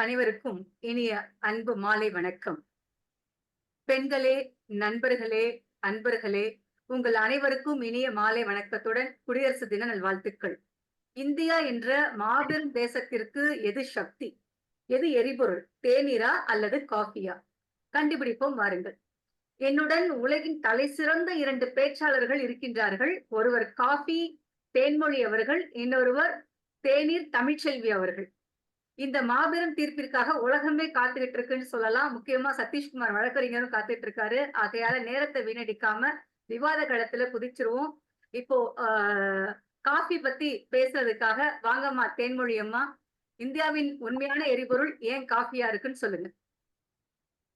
அனைவருக்கும் இனிய அன்பு மாலை வணக்கம். பெண்களே நண்பர்களே அன்பர்களே உங்கள் அனைவருக்கும் இனிய மாலை வணக்கத்துடன் குடியரசு தின நல்வாழ்த்துக்கள். இந்தியா என்ற மாபெரும் தேசத்திற்கு எது சக்தி? எது எரிபொருள்? தேநீரா அல்லது காஃபியா? கண்டுபிடிப்போம் வாருங்கள். என்னுடன் உலகின் தலை சிறந்த இரண்டு பேச்சாளர்கள் இருக்கின்றார்கள். ஒருவர் காஃபி தேன்மொழி அவர்கள் இன்னொருவர் தேநீர் தமிழ்ச்செல்வி அவர்கள். இந்த மாபெரும் தீர்ப்பிற்காக உலகமே காத்துக்கிட்டு இருக்குன்னு சொல்லலாம். முக்கியமா சதீஷ்குமார் வழக்கறிஞரும் காத்துட்டு இருக்காரு ஆகையால நேரத்தை வீணடிக்காம விவாத களத்துல குதிச்சிருவோம். இப்போ ஆஹ் காஃபி பத்தி பேசுறதுக்காக வாங்கம்மா தேன்மொழி அம்மா. இந்தியாவின் உண்மையான எரிபொருள் ஏன் காஃபியா இருக்குன்னு சொல்லுங்க.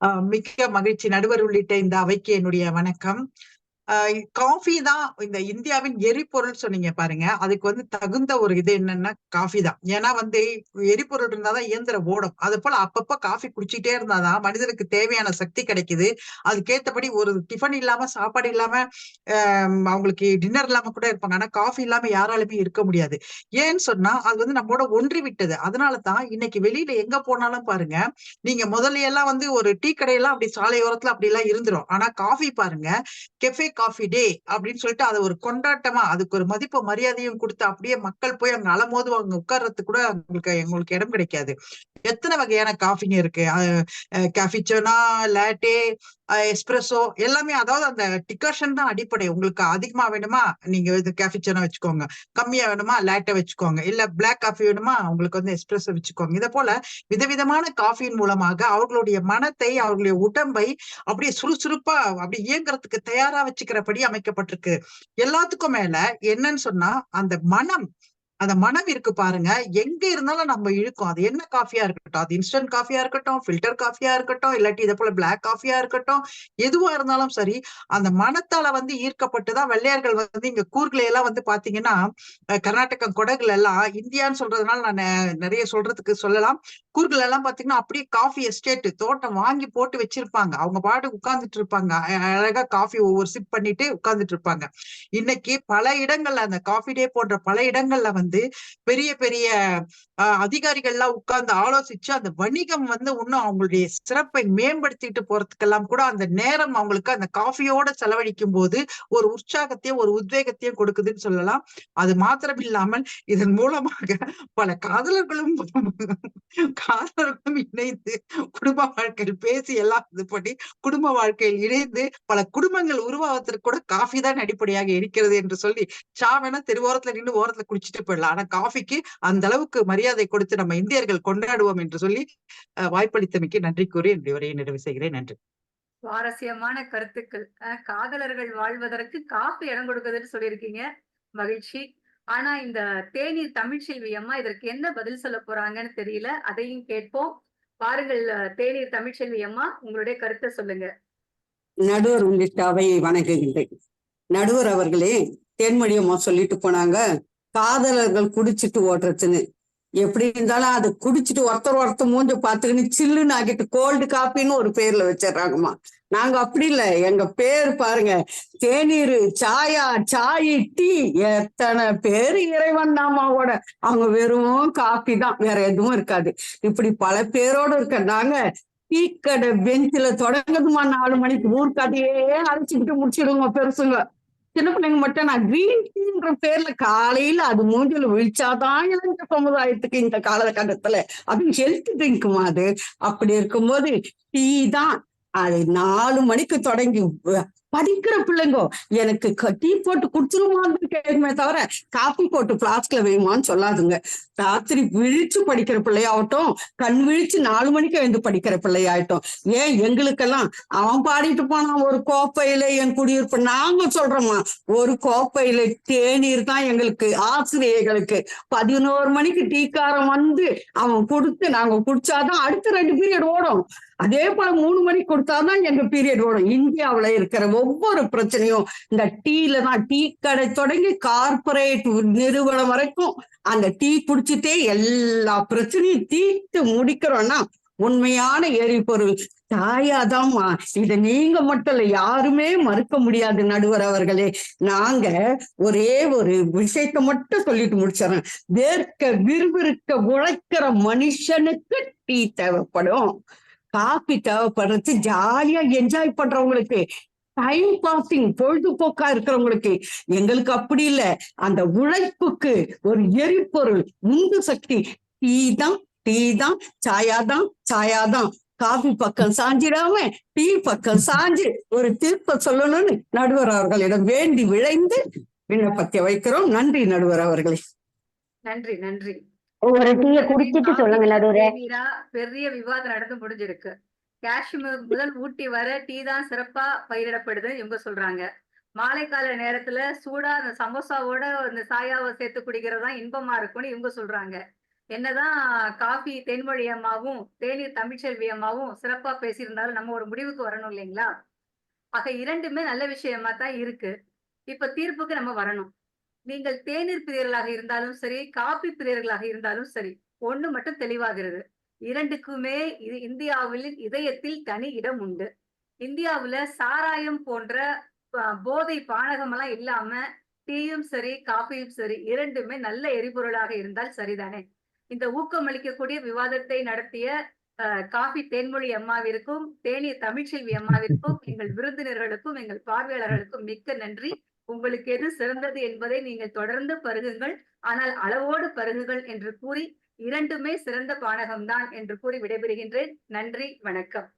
ஆஹ் மிக்க மகிழ்ச்சி. நடுவர் உள்ளிட்ட இந்த அவைக்கு என்னுடைய வணக்கம். காஃபி தான் இந்த இந்தியாவின் எரிபொருள் சொன்னீங்க பாருங்க. அதுக்கு வந்து தகுந்த ஒரு இது என்னன்னா காஃபி தான். ஏன்னா வந்து எரிபொருள் இருந்தாதான் இயந்திரம் ஓடும். அது போல அப்பப்ப காஃபி குடிச்சிட்டே இருந்தாதான் மனிதனுக்கு தேவையான சக்தி கிடைக்குது. அதுக்கேத்தபடி ஒரு டிஃபன் இல்லாம சாப்பாடு இல்லாம அவங்களுக்கு டின்னர் இல்லாம கூட இருப்பாங்க. ஆனா காஃபி இல்லாம யாராலுமே இருக்க முடியாது. ஏன்னு சொன்னா அது வந்து நம்மளோட ஒன்றி விட்டது அதனாலதான் இன்னைக்கு வெளியில எங்க போனாலும் பாருங்க நீங்க முதல்ல எல்லாம் வந்து ஒரு டீ கடையெல்லாம் அப்படி சாலையோரத்துல அப்படி எல்லாம் இருந்துரும். ஆனா காஃபி பாருங்க கெஃபே காஃபி டே அப்படின்னு சொல்லிட்டு அதை ஒரு கொண்டாட்டமா அதுக்கு ஒரு மதிப்பு மரியாதையும் கொடுத்து அப்படியே மக்கள் போய் அங்க அலமோது அங்க உட்கார்றதுக்கு கூட அவங்களுக்கு எங்களுக்கு இடம் கிடைக்காது. எத்தனை வகையான காஃபிங்க இருக்கு? கேஃபிச்சோனா லேட்டே எஸ்பிரஸோ எல்லாமே அதாவது அந்த டிக்கஷன் தான் அடிப்படை. உங்களுக்கு அதிகமா வேணுமா? நீங்க இது கேஃபிச்சோனா வச்சுக்கோங்க. கம்மியா வேணுமா? லேட்டை வச்சுக்கோங்க. இல்ல பிளாக் காஃபி வேணுமா? உங்களுக்கு வந்து எஸ்பிரஸோ வச்சுக்கோங்க. இதை போல விதவிதமான காஃபியின் மூலமாக அவர்களுடைய மனத்தை அவர்களுடைய உடம்பை அப்படியே சுறுசுறுப்பா அப்படி இயங்குறதுக்கு தயாரா வச்சு வச்சுக்கிறபடி அமைக்கப்பட்டிருக்கு. எல்லாத்துக்கும் மேல என்னன்னு சொன்னா அந்த மனம் அந்த மனம் இருக்கு பாருங்க. எங்க இருந்தாலும் நம்ம இழுக்கும். அது என்ன காஃபியா இருக்கட்டும். அது இன்ஸ்டன்ட் காஃபியா இருக்கட்டும். ஃபில்டர் காஃபியா இருக்கட்டும். இல்லாட்டி இதை போல பிளாக் காஃபியா இருக்கட்டும். எதுவா இருந்தாலும் சரி அந்த மனத்தால வந்து ஈர்க்கப்பட்டுதான் வெள்ளையர்கள் வந்து இங்க கூர்களை எல்லாம் வந்து பாத்தீங்கன்னா கர்நாடகம் கொடகுல எல்லாம் இந்தியான்னு சொல்றதுனால நான் நிறைய சொல்றதுக்கு சொல்லலாம். கூர்கள் எல்லாம் பாத்தீங்கன்னா அப்படியே காஃபி எஸ்டேட் தோட்டம் வாங்கி போட்டு வச்சிருப்பாங்க. அவங்க பாட்டு உட்கார்ந்துட்டு இருப்பாங்க. அழகா காஃபி ஒவ்வொரு சிப் பண்ணிட்டு உட்கார்ந்துட்டு இருப்பாங்க. இன்னைக்கு பல இடங்கள்ல அந்த காஃபி டே போன்ற பல இடங்கள்ல வந்து பெரிய பெரிய அதிகாரிகள்லாம் உட்கார்ந்து ஆலோசிச்சு அந்த வணிகம் வந்து இன்னும் அவங்களுடைய சிறப்பை மேம்படுத்திட்டு போறதுக்கெல்லாம் கூட அந்த நேரம் அவங்களுக்கு அந்த காஃபியோட செலவழிக்கும் போது ஒரு உற்சாகத்தையும் ஒரு உத்வேகத்தையும் கொடுக்குதுன்னு சொல்லலாம். அது மாத்திரம் இல்லாமல் இதன் மூலமாக பல காதலர்களும் காதலர்களும் இணைந்து குடும்ப வாழ்க்கையில் பேசி எல்லாம் இது பண்ணி குடும்ப வாழ்க்கையில் இணைந்து பல குடும்பங்கள் உருவாவதற்கு கூட காஃபி தான் அடிப்படையாக இருக்கிறது என்று சொல்லி சாவேனா தெருவோரத்துல நின்று ஓரத்துல குடிச்சிட்டு போயிடலாம் ஆனா காஃபிக்கு அந்த அளவுக்கு மரியாதை கொடுத்து நம்ம இந்தியர்கள் கொண்டாடுவோம் என்று சொல்லி வாய்ப்பளித்தமைக்கு நன்றி கூறி என்னுடைய உரையை நிறைவு செய்கிறேன். நன்றி. சுவாரஸ்யமான கருத்துக்கள். காதலர்கள் வாழ்வதற்கு காஃபி இடம் கொடுக்குதுன்னு சொல்லியிருக்கீங்க. மகிழ்ச்சி. ஆனா இந்த தேநீர் தமிழ்ச்செல்வி அம்மா இதற்கு என்ன பதில் சொல்ல போறாங்கன்னு தெரியல. அதையும் கேட்போம். பாருங்கள் தேநீர் தமிழ்ச்செல்வி அம்மா உங்களுடைய கருத்தை சொல்லுங்க. நடுவர் உள்ளிட்ட அவையை வணங்குகின்றேன். நடுவர் அவர்களே தேன்மொழி அம்மா சொல்லிட்டு போனாங்க. காதலர்கள் குடிச்சிட்டு ஓட்டுறதுன்னு எப்படி இருந்தாலும் அது குடிச்சிட்டு ஒருத்தர் ஒருத்தர் மூஞ்ச பாத்துக்கின்னு சில்லுன்னு ஆக்கிட்டு கோல்டு காப்பின்னு ஒரு பேர்ல வச்சிடறாங்கம்மா. நாங்க அப்படி இல்லை. எங்க பேர் பாருங்க. தேநீர் சாயா சாய் டீ. எத்தனை பேர் இறைவன் நாமாவோட அவங்க வெறும் காப்பி தான். வேற எதுவும் இருக்காது. இப்படி பல பேரோட இருக்க நாங்க டீக்கடை பெஞ்சில தொடங்குதுமா நாலு மணிக்கு ஊர் கதையே அழைச்சிக்கிட்டு முடிச்சிடுங்க பெருசுங்க. சின்ன பிள்ளைங்க மட்டும் நான் கிரீன் டீன்ற பேர்ல காலையில அது மூஞ்சில விழிச்சாதான் இந்த சமுதாயத்துக்கு இந்த காலகட்டத்துல. அப்படின்னு ஹெல்த் ட்ரிங்க்குமா அது. அப்படி இருக்கும்போது டீ தான். அது நாலு மணிக்கு தொடங்கி படிக்கிற பிள்ளைங்க எனக்கு டீ போட்டு குடிச்சிருமான்னு கேட்குமே தவிர காப்பி போட்டு பிளாஸ்க்ல வேணுமான்னு சொல்லாதுங்க. ராத்திரி விழிச்சு படிக்கிற பிள்ளையாகட்டும் கண் விழிச்சு நாலு மணிக்கு வந்து படிக்கிற பிள்ளையாகட்டும். ஏன் எங்களுக்கெல்லாம் அவன் பாடிட்டு போனான் ஒரு கோப்பையில என் குடியிருப்பு. நாங்க சொல்றோமா ஒரு கோப்பையில தேநீர் தான் எங்களுக்கு ஆசிரியர்களுக்கு பதினோரு மணிக்கு டீக்காரம் வந்து அவன் கொடுத்து நாங்க குடிச்சாதான் அடுத்த ரெண்டு பீரியட் ஓடும். அதே போல மூணு மணிக்கு கொடுத்தாதான் எங்க பீரியட் ஓடும். இந்தியாவுல இருக்கிற ஒவ்வொரு பிரச்சனையும் இந்த டீல தான். டீ கடை தொடங்கி கார்பரேட் நிறுவனம் வரைக்கும் அந்த டீ குடிச்சிட்டே எல்லா பிரச்சனையும் தீர்த்து முடிக்கிறோம்னா உண்மையான எரிபொருள். தாயாதாம்மா இத நீங்க மட்டும் இல்ல யாருமே மறுக்க முடியாது நடுவர் அவர்களே. நாங்க ஒரே ஒரு விஷயத்த மட்டும் சொல்லிட்டு முடிச்சிடறேன் வேர்க்க விறுவிறுக்க உழைக்கிற மனுஷனுக்கு டீ தேவைப்படும். காபி தேவைப்படுறது ஜாலியா என்ஜாய் பண்றவங்களுக்கு டைம் பாசிங் பொழுதுபோக்கா இருக்கிறவங்களுக்கு எங்களுக்கு அப்படி இல்ல. அந்த உழைப்புக்கு ஒரு எரிபொருள் உந்து சக்தி டீ தான் டீ தான் சாயாதான் சாயாதான் காபி பக்கம் சாஞ்சிடாம டீ பக்கம் சாஞ்சு. ஒரு தீர்ப்ப சொல்லணும்னு நடுவர் அவர்களிடம் வேண்டி விளைந்து விண்ணப்பத்தை வைக்கிறோம். நன்றி நடுவர் அவர்களே. நன்றி நன்றி. ஒரு டீய குடிச்சிட்டு சொல்லுங்க நடுவரே. மீரா, பெரிய விவாதம் நடந்து முடிஞ்சிருக்கு. காஷ்மீர் முதல் ஊட்டி வர டீ தான் சிறப்பா பயிரிடப்படுதுன்னு இவங்க சொல்றாங்க. மாலை கால நேரத்துல சூடா அந்த சமோசாவோட அந்த சாயாவை சேர்த்து குடிக்கிறது இன்பமா இருக்கும்னு இவங்க சொல்றாங்க. என்னதான் காஃபி தென்மொழி அம்மாவும் தேநீர் தமிழ்ச்செல்வி அம்மாவும் சிறப்பா பேசியிருந்தாலும் நம்ம ஒரு முடிவுக்கு வரணும் இல்லைங்களா? ஆக இரண்டுமே நல்ல விஷயமா தான் இருக்கு. இப்ப தீர்ப்புக்கு நம்ம வரணும். நீங்கள் தேநீர் பிரியர்களாக இருந்தாலும் சரி காபி பிரியர்களாக இருந்தாலும் சரி ஒண்ணு மட்டும் தெளிவாகிறது. இரண்டுக்குமே இது இந்தியாவில் இதயத்தில் தனி இடம் உண்டு. இந்தியாவுல சாராயம் போன்ற போதை பானகம் எல்லாம் இல்லாம டீயும் சரி காஃபியும் சரி இரண்டுமே நல்ல எரிபொருளாக இருந்தால் சரிதானே? இந்த ஊக்கமளிக்கக்கூடிய விவாதத்தை நடத்திய காஃபி தேன்மொழி அம்மாவிற்கும் தேனிய தமிழ்ச்செல்வி அம்மாவிற்கும் எங்கள் விருந்தினர்களுக்கும் எங்கள் பார்வையாளர்களுக்கும் மிக்க நன்றி. உங்களுக்கு எது சிறந்தது என்பதை நீங்கள் தொடர்ந்து பருகுங்கள். ஆனால் அளவோடு பருகுங்கள் என்று கூறி இரண்டுமே சிறந்த பானகம்தான் என்று கூறி விடைபெறுகின்றேன். நன்றி வணக்கம்.